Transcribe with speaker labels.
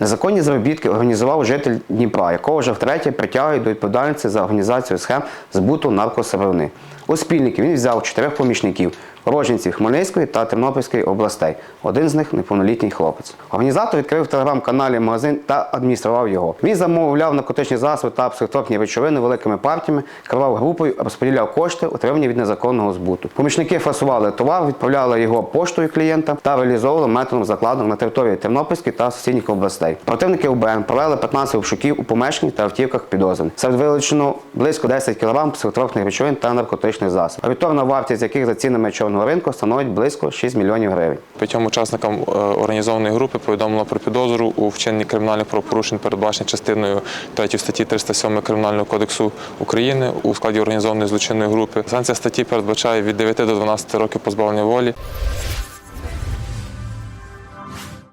Speaker 1: Незаконні заробітки організував житель Дніпра, якого вже втретє притягують до відповідальності за організацію схем збуту наркосировини. У спільники він взяв чотирьох помічників роженців Хмельницької та Тернопільської областей. Один з них неповнолітній хлопець. Організатор відкрив в телеграм-каналі магазин та адміністрував його. Він замовляв наркотичні засоби та психотропні речовини великими партіями, керував групою, розподіляв кошти, отримані від незаконного збуту. Помічники фасували товар, відправляли його поштою клієнта та реалізовували методом закладок на території Тернопільської та сусідніх областей. Противники УБН провели 15 обшуків у помешканні та автівках підозрюваних. Серед вилучено близько 10 кг психотропних речовин та наркотичних засобів. Орієнтовна вартість яких за цінами чорного ринку становить близько 6 мільйонів гривень.
Speaker 2: П'ятьом учасникам е, організованої групи повідомлено про підозру у вчиненні кримінальних правопорушень, передбачених частиною 3 статті 307 Кримінального кодексу України у складі організованої злочинної групи. Санкція статті передбачає від 9 до 12 років позбавлення волі.